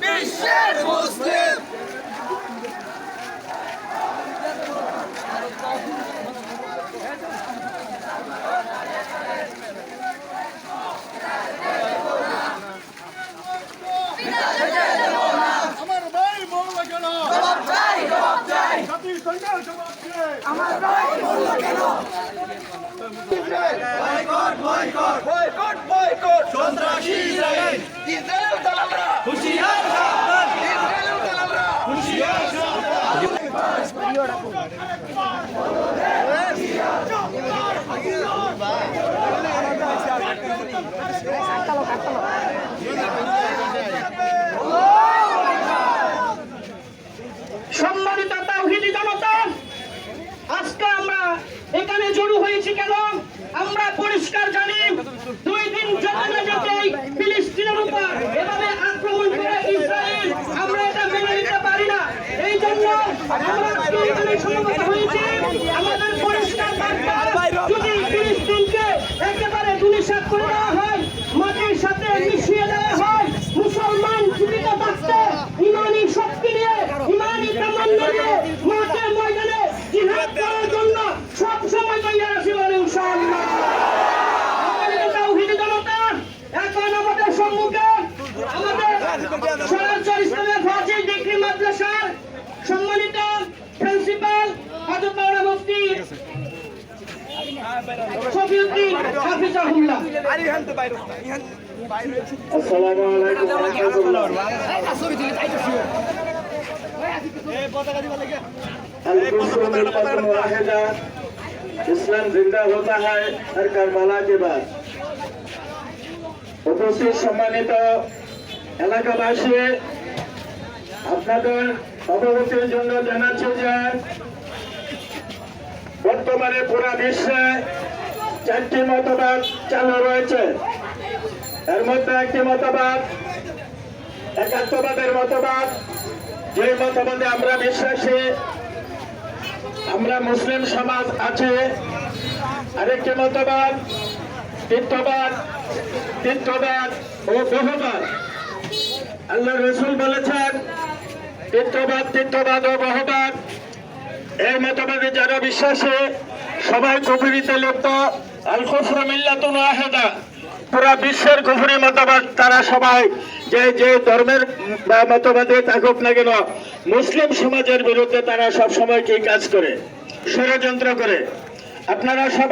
বিশ্বের মুসলিম। আমার ভাই মোল্লা কেন? জবাব চাই জবাব চাই জাতির সৈন্য জবাব চাই আমার ভাই মোল্লা কেন? Boycott boycott. সন্ত্রাসী ইসরায়েল। ইসরায়েল দালালরা। হুঁশিয়ার সাবধান। ইসরায়েল দালালরা। হুঁশিয়ার সাবধান। সম্মানিত তাওহিদি জনতা আজকে আমরা এখানে জড়ো হয়েছি কেন? আমরা পরিষ্কার জানি দুই দিন যেতে না যেতেই ফিলিস্তিনের উপর এভাবে আক্রমণ করে ইসরায়েল আমরা এটা মেনে নিতে পারি না এই জন্য আমরা আজকে এখানে ইসলাম জিন্দা হতা হয় আর কে বাদ উপস্থিত সম্মানিত এলাকাবাসী আপনাদের অবগতির জন্য জানাচ্ছি যে বর্তমানে পুরা বিশ্বে চারটি মতবাদ চালু রয়েছে। এর মধ্যে একটি মতবাদ, একাত্মবাদের মতবাদ। যে মতবাদে আমরা বিশ্বাসী, আমরা মুসলিম সমাজ আছে। আরেকটি মতবাদ তীর্থবাদ তীর্থবাদ ও বহুবাদ। আল্লাহ রসুল বলেছেন তীর্থবাদ তীর্থবাদ ও বহুবাদ। এই মতবাদে যারা বিশ্বাসী, সবাই কুফুরিতে লিপ্ত। আল কুফর মিল্লাতুন পুরা বিশ্বের কুফুরি মতবাদ, তারা সবাই যে যে ধর্মের মতবাদে থাকুক না কেন, মুসলিম সমাজের বিরুদ্ধে তারা সব সময় কি কাজ করে? ষড়যন্ত্র করে। আপনারা সবাই